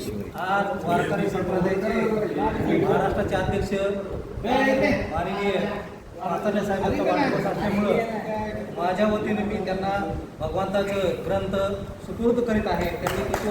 आज वारकरी संप्रदायाचे महाराष्ट्राचे अध्यक्ष माननीय आचार्य साहेबांचा वाढदिवस असल्यामुळं माझ्या वतीने मी त्यांना भगवंताचं ग्रंथ सुपूर्द करीत आहे. त्यांनी तो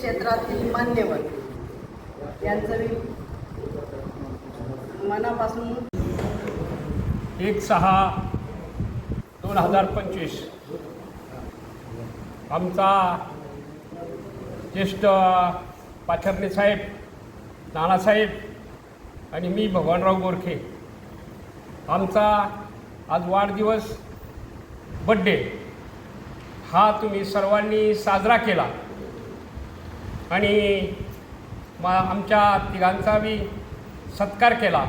क्षेत्रातील मान्यवर. यांचं मी मनापासून एक सहा दोन हजार पंचवीस. आमचा ज्येष्ठ पाथर्णे साहेब नानासाहेब आणि मी भगवानराव गोरखे. आमचा आज वाढदिवस बड्डे हा तुम्ही सर्वांनी साजरा केला. आणि मा आमच्या तिघांचा बी सत्कार केला.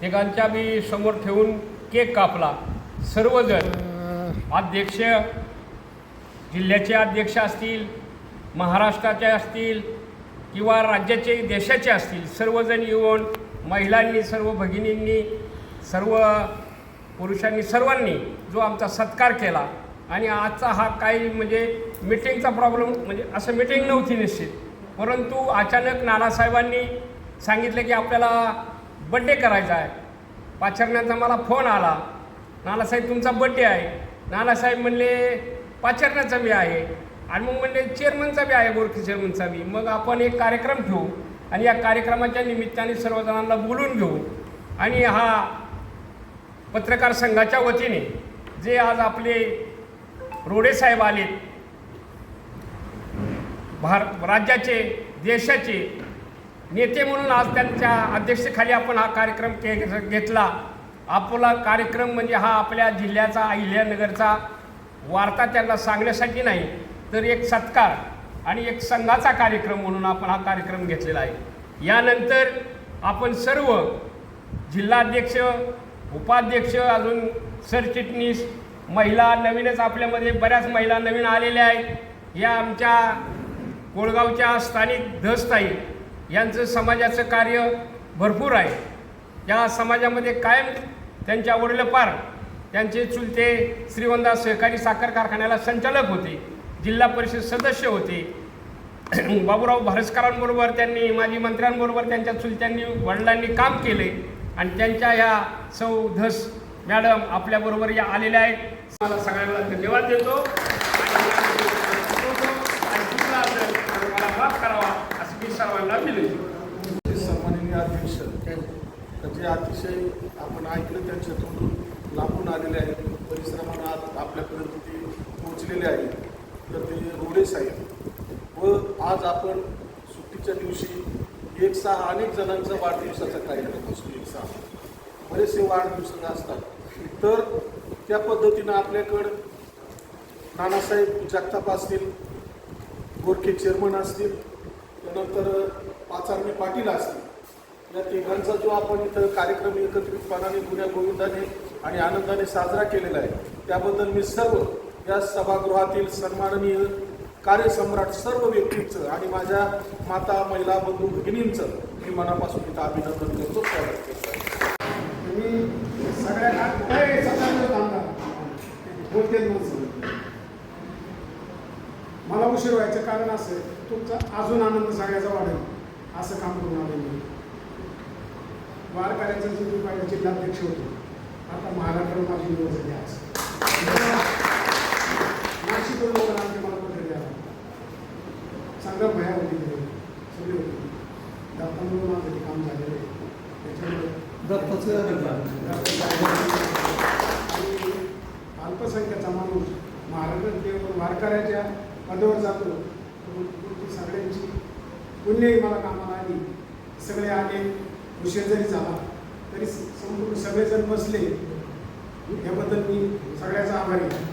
तिघांच्या बी समोर ठेवून केक कापला. सर्वजण अध्यक्ष जिल्ह्याचे अध्यक्ष असतील महाराष्ट्राचे असतील किंवा राज्याचे देशाचे असतील सर्वजण येऊन महिलांनी सर्व भगिनींनी सर्व पुरुषांनी सर्वांनी जो आमचा सत्कार केला. आणि आजचा हा काही म्हणजे मिटिंगचा प्रॉब्लेम म्हणजे असं मिटिंग नव्हती निश्चित. परंतु अचानक नानासाहेबांनी सांगितलं की आपल्याला बड्डे करायचा आहे. पाचरण्याचा मला फोन आला. नानासाहेब तुमचा बड्डे आहे. नानासाहेब म्हणले पाचरण्याचा बी आहे. आणि मग म्हणले चेअरमनचा बी आहे गोरखी चेअरमनचा बी मग आपण एक कार्यक्रम ठेवू आणि या कार्यक्रमाच्या निमित्ताने सर्वजणांना बोलून घेऊ. आणि हा पत्रकार संघाच्या वतीने जे आज आपले रोडे साहेब आलेत भार राज्याचे देशाचे नेते म्हणून आज त्यांच्या अध्यक्षतेखाली आपण हा कार्यक्रम के घेतला. आपला कार्यक्रम म्हणजे हा आपल्या जिल्ह्याचा अहिल्यानगरचा वार्ता त्यांना सांगण्यासाठी नाही तर एक सत्कार आणि एक संघाचा कार्यक्रम म्हणून आपण हा कार्यक्रम घेतलेला आहे. यानंतर आपण सर्व जिल्हाध्यक्ष उपाध्यक्ष अजून सरचिटणीस महिला नवीनच आपल्यामध्ये बऱ्याच महिला नवीन आलेल्या आहेत. या आमच्या कोळगावच्या स्थानिक धसताई यांचं समाजाचं कार्य भरपूर आहे. या समाजामध्ये कायम त्यांच्या वडीलपार त्यांचे चुलते श्रीवंदा सहकारी साखर कारखान्याला संचालक होते जिल्हा परिषद सदस्य होते. बाबूराव भारसकरांबरोबर त्यांनी माजी मंत्र्यांबरोबर त्यांच्या चुलत्यांनी वडिलांनी काम केले आणि त्यांच्या ह्या सौ धस मॅडम आपल्याबरोबर या आलेल्या आहेत. मला सगळ्यांना धन्यवाद देतो आणि चुकला असेल तर मला माफ करावा असं मी सर्वांना विनंती सन्माननीय अध्यक्ष तर जे अतिशय आपण ऐकलं त्यांच्या तोंडून लांबून आलेले आहेत परिश्रमानं आज आपल्यापर्यंत ते पोहोचलेले आहेत तर ते रोडे साहेब. व आज आपण सुट्टीच्या दिवशी एक सहा अनेक जणांचा वाढदिवसाचा कार्यक्रम असतो एक सहा. बरेचसे वाढदिवस असतात. तर त्या पद्धतीनं आपल्याकडं नानासाहेब जगताप असतील गोरखे चेअरमन असतील त्यानंतर पाचारणे पाटील असतील. या तिघांचा जो आपण इथं कार्यक्रम एकत्रितपणाने गुण्या गोविंदाने आणि आनंदाने साजरा केलेला आहे त्याबद्दल मी सर्व या सभागृहातील सन्माननीय कार्यसम्राट सर्व व्यक्तींचं आणि माझ्या माता महिला बंधू भगिनींचं मी मनापासून इथं अभिनंदन करतो स्वागत करतो. मी सगळ्यांना काय बोलते मला उशीर व्हायचं कारण असं तुमचा अजून आनंद सगळ्याचा वाढेल असं काम करून आले मी. वारकऱ्याचं जे मी पाहिजे जिल्हाध्यक्ष होतो. आता महाराष्ट्र माझी निवड झाली आज. नाशिकवरून लोक आमचे मला पत्र द्यावं संग्राम भया होती तिथे सगळे होते. दत्तामुळे माझं ते काम झालेलं आहे. त्याच्यामुळे अल्पसंख्याचा माणूस महाराष्ट्र वारकऱ्याच्या पदावर जातो सगळ्यांची. पुण्यही मला कामाला आली. सगळे आले उशीर जरी झाला तरी संपूर्ण सगळेजण बसले. याबद्दल मी सगळ्याचा आभारी आहे.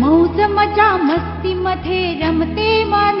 मौज मजा मस्ती मध्ये रमते मन